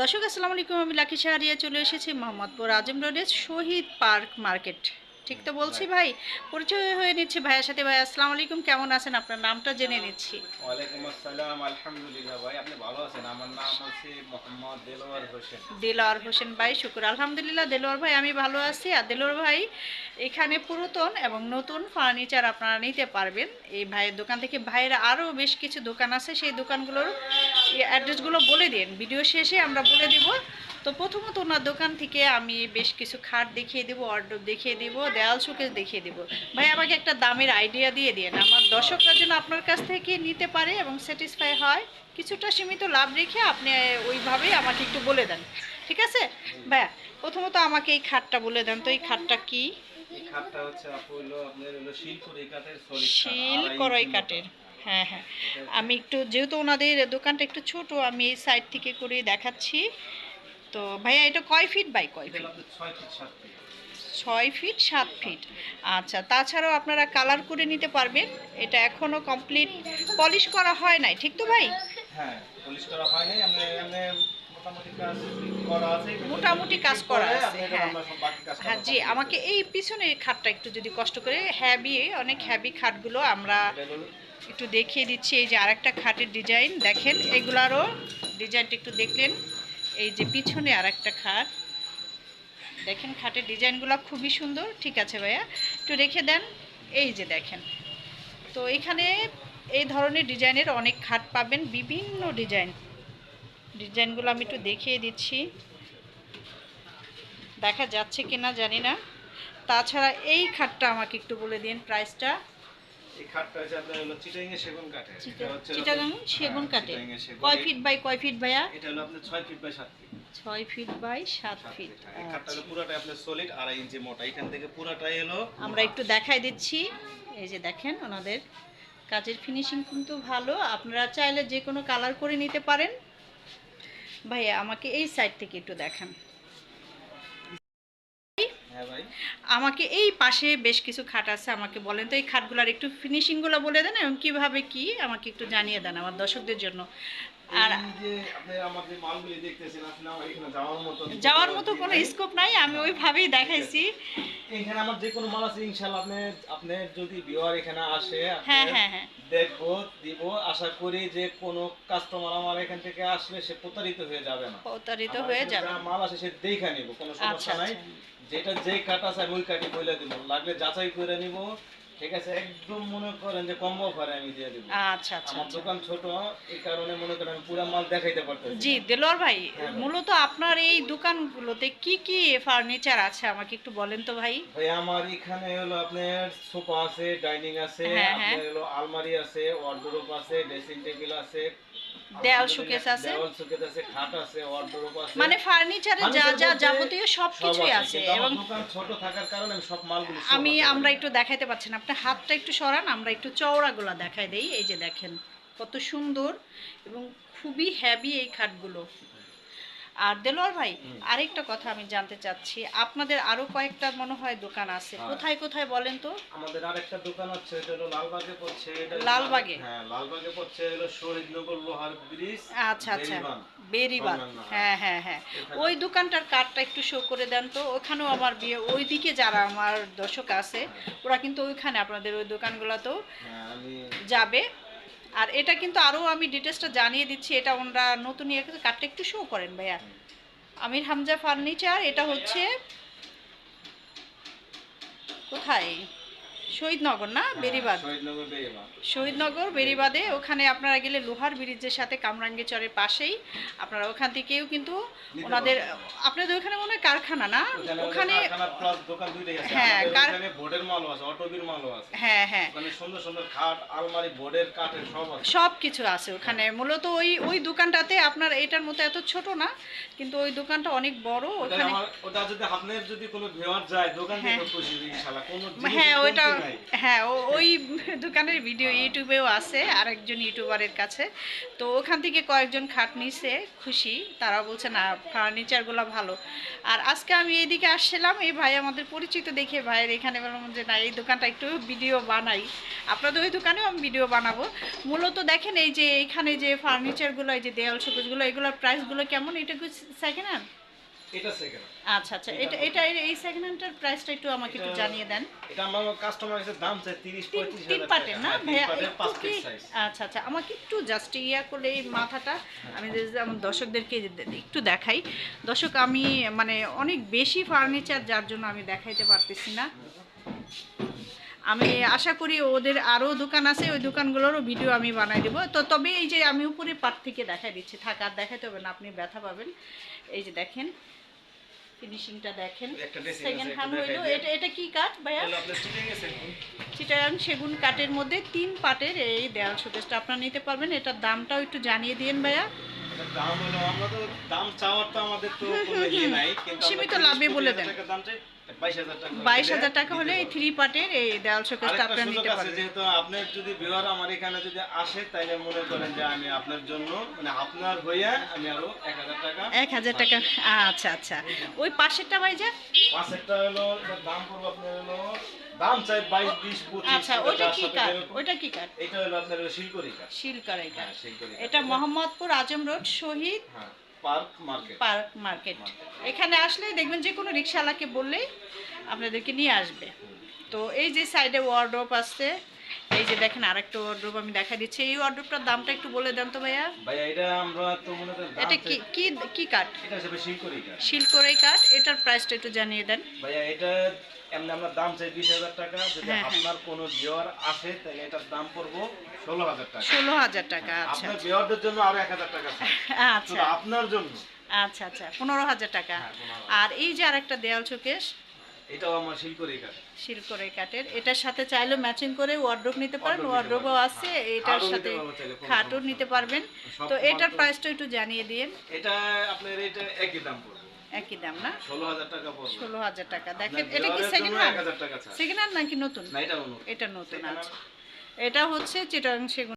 দর্শক আসসালামু আলাইকুম আমি লাকি শাহরিয়া চলে এসেছি মোহাম্মদপুর আজম রোডের শহীদ পার্ক মার্কেট। ঠিক তো বলছি ভাই পরিচয় হয়ে নিচ্ছি ভাইয়ের সাথে। ভাই আসসালামু আলাইকুম কেমন আছেন? আপনার নামটা জেনে নিচ্ছি। ওয়ালাইকুম আসসালাম আলহামদুলিল্লাহ ভাই আপনি ভালো আছেন? আমার নাম হচ্ছে মোহাম্মদ দেলোয়ার হোসেন। দেলোয়ার হোসেন ভাই শুকুর। আলহামদুলিল্লাহ দেলোয়ার ভাই আমি ভালো আছি। আর দেলোয়ার ভাই এখানে পুরাতন এবং নতুন ফার্নিচার আপনারা নিতে পারবেন। এই ভাইয়ের দোকান থেকে ভাইয়ের আরও বেশ কিছু দোকান আছে। সেই দোকানগুলোর অ্যাড্রেসগুলো বলে দিন। ভিডিও শেষে আমরা বলে দিব। তো প্রথমত ওনার দোকান থেকে আমি বেশ কিছু খাট দেখিয়ে দেবো অর্ডার দেখিয়ে দিব দেওয়াল শোকেস দেখিয়ে দিব। ভাই আমাকে একটা দামের আইডিয়া দিয়ে দিন। আমার দর্শকরা যেন আপনার কাছ থেকে নিতে পারে এবং স্যাটিসফাই হয় কিছুটা সীমিত লাভ রেখে আপনি ওইভাবেই আমাকে একটু বলে দেন। ঠিক আছে? ভাইয়া প্রথমত আমাকে এই খাটটা বলে দেন। তো এই খাটটা কি? শিল করই কাঠের। হ্যাঁ হ্যাঁ। আমি একটু যেহেতু ওনাদের দোকানটা একটু ছোট আমি এই সাইড থেকে করে দেখাচ্ছি। তো ভাইয়া এটা কয় ফিট বাই কয় ফিট ছয় ফিট সাত ফিট আচ্ছা তাছাড়াও আপনারা কালার করে নিতে পারবেন। এটা এখনও কমপ্লিট পলিশ করা হয় নাই ঠিক তো ভাই? হ্যাঁ পলিশ করা হয় নাই। মোটামুটি কাজ করা আছে। হ্যাঁ। হ্যাঁ জি আমাকে এই পিছনের খাটটা একটু যদি কষ্ট করে হ্যাবি অনেক হ্যাভি খাটগুলো আমরা একটু দেখিয়ে দিচ্ছি। এই যে আরেকটা খাটের ডিজাইন দেখেন এগুলারও ডিজাইনটা একটু দেখলেন। এই যে পিছনে আর একটা খাট। দেখেন খাটের ডিজাইনগুলো খুবই সুন্দর, ঠিক আছে ভাইয়া? একটু রেখে দেন, এই যে দেখেন। তো এখানে এই ধরনের ডিজাইনের অনেক খাট পাবেন, বিভিন্ন ডিজাইন। ডিজাইনগুলো আমি একটু দেখিয়ে দিচ্ছি। দেখা যাচ্ছে কিনা জানি না। তাছাড়া এই খাটটা আমাকে একটু বলে দিন প্রাইসটা। এই খাটটা হচ্ছে আপনার হলো চিটাং সেগুন কাঠের এটা চিটাগাং সেগুন হ্যাঁ, কাঠে। কয় ফিট বাই কয় ফিট ভাইয়া? এটা হলো আপনার ছয় feet by feet. Feet by feet. Feet হ্যাঁ, এই খাটটা হলো আপনার সলিড আড়াই ইঞ্চি মোটা। এখান থেকে পুরাটাই হলো আমরা একটু দেখাই দিচ্ছি। এই যে দেখেন ওনাদের কাজের ফিনিশিং কিন্তু ভালো। আপনারা চাইলে যে কোনো কালার করে নিতে পারেন। ভাইয়া আমাকে এই সাইড থেকে একটু দেখান। আমাকে এই পাশে বেশ কিছু খাট আছে, আমাকে বলেন তো এই খাটগুলার একটু ফিনিশিংগুলো বলে দেন, এবং কীভাবে কী আমাকে একটু জানিয়ে দেন আমার দর্শকদের জন্য। আর যাওয়ার মতো কোনো স্কোপ নাই। আমি ওইভাবেই দেখাইছি। এখানে আমার যে কোনো মাল আছে ইনশাআল্লাহ আপনি আপনি যদি ভিউয়ার এখানে আসে হ্যাঁ হ্যাঁ হ্যাঁ। দেখব দিব আশা করি যে কোনো কাস্টমার আমার এখান থেকে আসলে সে প্রতারিত হয়ে যাবে না। প্রতারিত হয়ে যাবে। মাল আছে সে দেখা নিব কোনো আচ্ছা সমস্যা নাই। আচ্ছা। যেটা যে কাট আছে আমি ওই কাটি বলে দিব লাগলে যাচাই করে নিব ঠিক আছে? একদম মনে করেন যে কম অফারে আমি দিয়ে দেব। আচ্ছা আচ্ছা আমার আচ্ছা। দোকান ছোট এই কারণে মনে করেন আমি পুরা মাল দেখাইতে পারতেছি জি দেলোয়ার ভাই হ্যাঁ মূলত আপনার এই দোকানগুলোতে কি কি ফার্নিচার আছে? আমাকে একটু বলেন তো ভাই। ভাই আমার এখানে হলো আপনার সোফা আছে ডাইনিং আছে হ্যাঁ, হ্যাঁ। আপনার হলো আলমারি আছে ওয়ার্ডরোব আছে ড্রেসিং টেবিল আছে দেওয়াল শোকেস আছে? দেওয়াল শোকেস আছে খাট আছে ওয়ার্ডরোব আছে। মানে ফার্নিচারে যা যা যাবতীয় সব কিছুই আছে এবং ছোট থাকার কারণে আমি সব মালগুলো আমি আমরা একটু দেখাইতে পারছি না। আপনি হাতটা একটু সরান আমরা একটু চওড়াগুলো দেখাই দেই। এই যে দেখেন কত সুন্দর এবং খুবই হ্যাভি এই খাটগুলো। আর দেলোয়ার ভাই আরেকটা কথা আমি জানতে চাচ্ছি। আপনাদের আরও কয়েকটা মনে হয় দোকান আছে। হ্যাঁ। কোথায় কোথায় বলেন তো? আমাদের আরেকটা দোকান আছে এটা হলো লালবাগে পড়ছে এটা লালবাগে? হ্যাঁ লালবাগে পড়ছে হলো শহীদনগর লোহার ব্রিজ আচ্ছা আচ্ছা। বেরিবান। সন্ধান না। হ্যাঁ। হ্যাঁ হ্যাঁ ওই দোকানটার কার্ডটা একটু শো করে দেন তো। ওখানেও আমার বিয়ে ওইদিকে যারা আমার দর্শক আছে ওরা কিন্তু ওইখানে আপনাদের ওই দোকানগুলোতেও হ্যাঁ যাবে। আর এটা কিন্তু আরও আমি ডিটেলসটা জানিয়ে দিচ্ছি, এটা ওনারা নতুন ইয়ে কার্ডটা একটু শো করেন ভাইয়া। আমির হামজা ফার্নিচার, এটা হচ্ছে কোথায়? শহীদনগর না? হ্যাঁ, বেরিবাদ শহীদনগর বেরিবাদে ওখানে আপনারা গেলে লোহার ব্রিজের সাথে কামরাঙ্গি চরের পাশেই। আপনারা ওখান থেকেও কিন্তু ওনাদের আপনাদের ওখানে মনে হয় কারখানা না? ওখানে হ্যাঁ, হ্যাঁ হ্যাঁ। কাঠের সব আছে। কিছু আছে ওখানে। মূলত ওই ওই দোকানটাতে আপনার এটার মতো এত ছোট না কিন্তু ওই দোকানটা অনেক বড়। ওখানে হ্যাঁ। হ্যাঁ, ওইটা-। হ্যাঁ ওই দোকানের ভিডিও ইউটিউবেও আছে, আরেকজন ইউটিউবারের কাছে। তো ওখান থেকে কয়েকজন খাট নিছে, খুশি। তারা বলছে, না, ফার্নিচারগুলো ভালো। আর আজকে আমি এইদিকে আসছিলাম, এই ভাই আমাদের পরিচিত দেখে, ভাইয়ের এখানে বললাম যে, না, এই দোকানটা একটু ভিডিও বানাই। আপনাদের ওই দোকানেও আমি ভিডিও বানাবো। মূলত দেখেন এই যে, এখানে যে ফার্নিচারগুলো, এই যে দেয়াল সবুজগুলো, এগুলোর প্রাইসগুলো কেমন? এটা সেকেন্ড হ্যান্ড এটা সেকেন্ড আচ্ছা আচ্ছা এটা এটা এই প্রাইসটা একটু আমাকে একটু জানিয়ে দেন। এটা আমার কাস্টমার কাছে দাম চাই 30 তিন 35 তিন হাজার পার্টের না? হ্যাঁ, ভাইয়া একটু আচ্ছা আচ্ছা আমাকে একটু জাস্ট ইয়া এই মাথাটা আমি আমার দর্শকদেরকে একটু দেখাই। দর্শক আমি মানে অনেক বেশি ফার্নিচার যার জন্য আমি দেখাইতে পারতেছি না। আমি আশা করি ওদের আরও দোকান আছে ওই দোকানগুলোরও ভিডিও আমি বানাই দেবো। তো তবে এই যে আমি উপরে পাট থেকে দেখাই দিচ্ছি। থাক আর দেখাতে হবে না আপনি ব্যথা পাবেন। এই যে দেখেন ফিনিশিংটা দেখেন। সেকেন্ড হ্যান্ড হইল। এটা এটা কি কাঠ ভাইয়া? চিটাগাং সেগুন। কাঠের মধ্যে তিন পাটের এই দেওয়াল শোকেসটা আপনারা নিতে পারবেন। এটার দামটাও একটু জানিয়ে দিন ভাইয়া। দাম হলো আমরা তো দাম চাওয়ার তো আমাদের তো ইয়ে নাই সীমিত 30 লাভে বলে দেন। দাম চাই। 22000 টাকা বাইশ হাজার টাকা হলে এই থ্রি পার্টের এই দেয়াল শোকেসটা আপনারা নিতে পারবেন। যেহেতু আপনার যদি বিহার আমার এখানে যদি আসে তাইলে মনে করেন যে আমি আপনার জন্য মানে আপনার হইয়া আমি আরও এক হাজার টাকা এক হাজার টাকা। আচ্ছা আচ্ছা। ওই পাশেরটা ভাই যা? পাঁচেরটা হলো দাম পড়বে আপনার হলো দাম চাই বাইশ বিশ পঁচিশ আচ্ছা এটা ওইটা কি কাঠ? ওইটা কি কাঠ? এটা হলো আপনার হলো কাঠ। শিলকড়াই কাঠ। হ্যাঁ শিলকড়ি কাঠ। এটা মোহাম্মদপুর আজম রোড শহীদ হ্যাঁ। পার্ক মার্কেট পার্ক মার্কেট এখানে আসলে দেখবেন যে কোনো রিক্সাওয়ালাকে বললেই আপনাদেরকে নিয়ে আসবে। তো এই যে সাইডে ওয়ার্ড্রপ আছে এই যে দেখেন আরেকটা ওয়ার্ড্রোপ আমি দেখা দিচ্ছি। এই ওয়ার্ড্রোপটার দামটা একটু বলে দেন তো ভাইয়া। ভাইয়া এটা আমরা তো মনে করেন এটা কি কি কি কাঠ এটা হিসেবে শিলকড়ি কাঠ শিলকড়াই কাঠ এটার প্রাইসটা একটু জানিয়ে দেন। ভাইয়া এটা এমনি আমরা দাম চাই বিশ হাজার টাকা। যদি হ্যাঁ, হ্যাঁ। আপনার কোনো ভিওয়ার আসে তাহলে এটার দাম পড়ব ষোলো হাজার টাকা। ষোলো হাজার টাকা আচ্ছা আপনার ভিওয়ারদের জন্য আরও এক হাজার টাকা আচ্ছা। আপনার জন্য। আচ্ছা আচ্ছা পনেরো হাজার টাকা। হ্যাঁ, 15,000 আর এই যে আরেকটা দেয়াল শোকেস এটাও আমার শিলকড়ি কাঠ শিলকড়াই কাঠের। এটার সাথে চাইলে ম্যাচিং করে ওয়ার্ড্রোপ নিতে পারেন পারবেন, আছে হ্যাঁ। এটার সাথে খাটও নিতে পারবেন। তো এটার প্রাইসটা একটু জানিয়ে দিন। এটা আপনার এটা একই দাম পড়বে। একই দাম না? ষোলো হাজার টাকা পড়বে। ষোলো হাজার টাকা। দেখেন এটা কি সেকেন্ড হ্যান্ড 1000 টাকা সেকেন্ড হ্যান্ড নাকি নতুন? না এটা অন্য এটা নতুন আছে এটা হচ্ছে চিটাং সেগুন